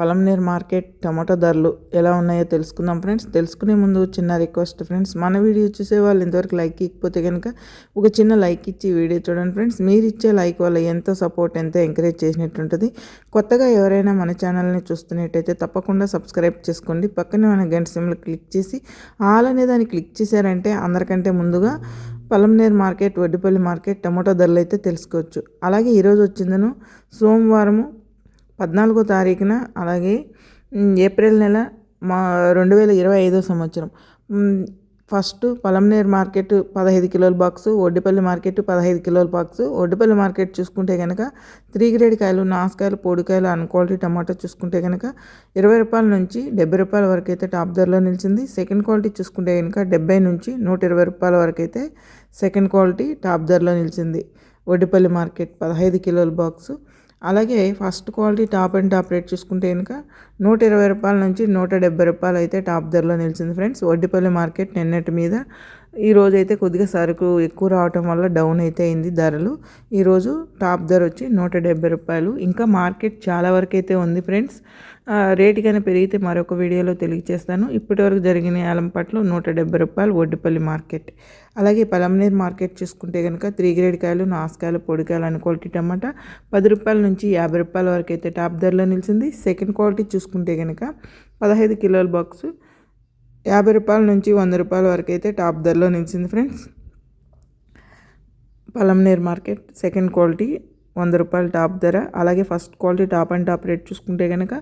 Palamaner market tomato ధరలు ఎలా ఉన్నాయో తెలుసుకుందాం ఫ్రెండ్స్. తెలుసుకునే ముందు చిన్న రిక్వెస్ట్ ఫ్రెండ్స్. మన వీడియో చూసే వాళ్ళు ఇంతవరకు లైక్ ఇకపోతే కనుక ఒక చిన్న లైక్ ఇచ్చి వీడియో చూడండి ఫ్రెండ్స్. మీరు ఇచ్చే లైక్ వల్ల ఎంతో సపోర్ట్ ఎంతో ఎంకరేజ్ చేసినట్టుంటుంది కొత్తగా ఎవరైనా మన ఛానల్ని చూస్తున్నట్టయితే తప్పకుండా సబ్స్క్రైబ్ చేసుకోండి. పక్కనే మన గంట సిమ్లు క్లిక్ చేసి ఆల్ అనే దాన్ని క్లిక్ చేశారంటే అందరికంటే ముందుగా Palamaner market Vaddipalli market tomato ధరలు అయితే తెలుసుకోవచ్చు. అలాగే ఈరోజు వచ్చిందను సోమవారము పద్నాలుగో తారీఖున అలాగే ఏప్రిల్ నెల మా రెండు వేల ఇరవై ఐదో సంవత్సరం. ఫస్ట్ పలంనేర్ మార్కెట్ పదహైదు కిలోల బాక్స్ ఒడ్డిపల్లి మార్కెట్ పదహైదు కిలోల బాక్స్. ఒడ్డిపల్లి మార్కెట్ చూసుకుంటే కనుక త్రీ గ్రేడ్ కాయలు నాసుకాయలు పొడికాయలు అన్ క్వాలిటీ టమాటో చూసుకుంటే కనుక ఇరవై రూపాయల నుంచి డెబ్బై రూపాయల వరకు అయితే టాప్ ధరలో నిలిచింది. సెకండ్ క్వాలిటీ చూసుకుంటే కనుక డెబ్బై నుంచి నూట ఇరవై రూపాయల వరకు అయితే సెకండ్ క్వాలిటీ టాప్ ధరలో నిలిచింది. ఒడ్డిపల్లి మార్కెట్ పదహైదు కిలోల బాక్సు. అలాగే first quality top and top rate చూసుకుంటే కనుక నూట ఇరవై రూపాయల నుంచి నూట డెబ్బై రూపాయలు అయితే టాప్ ధరలో నిలిచింది ఫ్రెండ్స్. వడ్డీపల్లి మార్కెట్ నిన్నటి మీద ఈరోజు అయితే కొద్దిగా సరుకు ఎక్కువ రావటం వల్ల డౌన్ అయితే అయింది ధరలు. ఈరోజు టాప్ ధర వచ్చి నూట డెబ్బై రూపాయలు. ఇంకా మార్కెట్ చాలా వరకు అయితే ఉంది ఫ్రెండ్స్. రేటు కానీ పెరిగితే మరొక వీడియోలో తెలియజేస్తాను ఇప్పటివరకు జరిగిన ఆలంపట్లో నూట డెబ్బై రూపాయలు ఒడ్డుపల్లి మార్కెట్. అలాగే పలంనేర్ మార్కెట్ చూసుకుంటే కనుక త్రీ గ్రేడ్ కాయలు నాసుకాయలు పొడికాయలు అని క్వాలిటీ టమాటా పది రూపాయల నుంచి యాభై రూపాయల వరకు అయితే టాప్ ధరలో నిలిచింది. సెకండ్ క్వాలిటీ చూసుకుంటే కనుక పదహైదు కిలోల బాక్సు యాభై రూపాయల నుంచి వంద రూపాయల వరకు అయితే టాప్ ధరలో నిలిచింది friends. Palamaner market second quality వంద రూపాయల టాప్ ధర. అలాగే first quality top and top rate చూసుకుంటే కనుక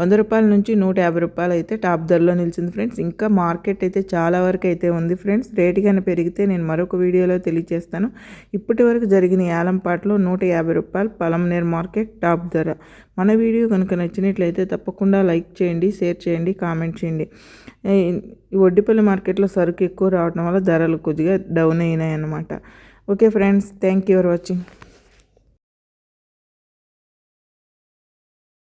వంద రూపాయల నుంచి నూట యాభై రూపాయలు అయితే టాప్ ధరలో నిలిచింది ఫ్రెండ్స్. ఇంకా మార్కెట్ అయితే చాలా వరకు అయితే ఉంది ఫ్రెండ్స్. రేట్ కానీ పెరిగితే నేను మరొక వీడియోలో తెలియజేస్తాను. ఇప్పటి వరకు జరిగిన యాలంపాట్లో నూట యాభై రూపాయలు పలంనేర్ మార్కెట్ టాప్ ధర. మన వీడియో కనుక నచ్చినట్లయితే తప్పకుండా లైక్ చేయండి షేర్ చేయండి కామెంట్ చేయండి. ఈ ఒడ్డిపల్లి మార్కెట్లో సరుకు ఎక్కువ రావడం వల్ల ధరలు కొద్దిగా డౌన్ అయినాయి అన్నమాట okay friends thank you for watching.